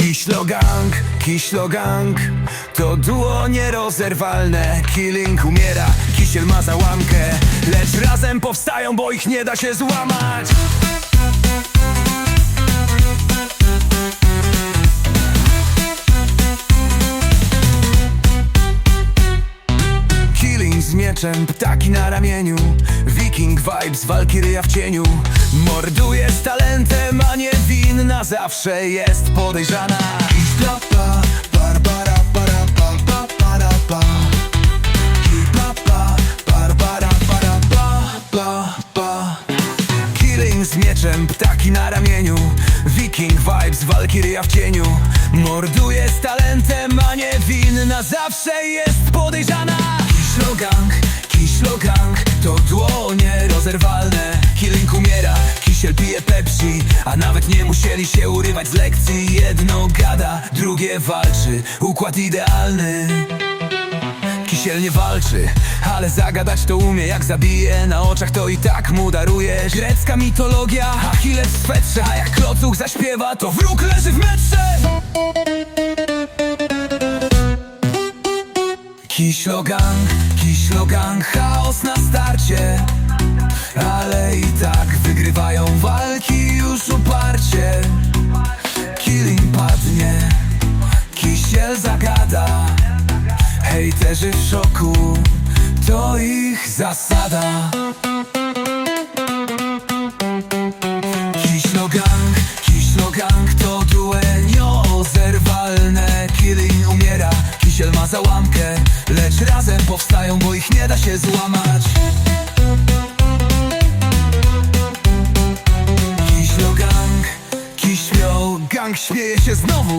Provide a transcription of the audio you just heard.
Kiślogang, Kiślogang To duo nierozerwalne Killing umiera, Kisiel ma załamkę. Lecz razem powstają, bo ich nie da się złamać. Killing z mieczem, ptaki na ramieniu. Viking vibes, walkiryja w cieniu. Morduje z winna Zawsze jest podejrzana Hiplapa, Barbara, para, pa, pa, para, pa. Barbara, para, pa, pa, pa. Killing z mieczem, ptaki na ramieniu Viking vibes, walkiryja w cieniu Morduje z talentem, a nie winna Zawsze jest podejrzana Kiślogang, Kiślogang To dłonie rozerwalne Killing umiera, Kisiel pije A nawet nie musieli się urywać z lekcji. Jedno gada, drugie walczy. Układ idealny. Kisiel nie walczy, ale zagadać to umie. Jak zabije na oczach to i tak mu daruje. Grecka mitologia, Achilles w swetrze A jak klocuch zaśpiewa to wróg leży w metrze. Kiślogang, Kiślogang, chaos na starcie. Ale i Hejterzy w szoku, to ich zasada. Kiślogang, Kiślogang to duenio zerwalne Killing umiera, Kisiel ma załamkę Lecz razem powstają, bo ich nie da się złamać. Kiślogang, Kiślogang śmieje się znowu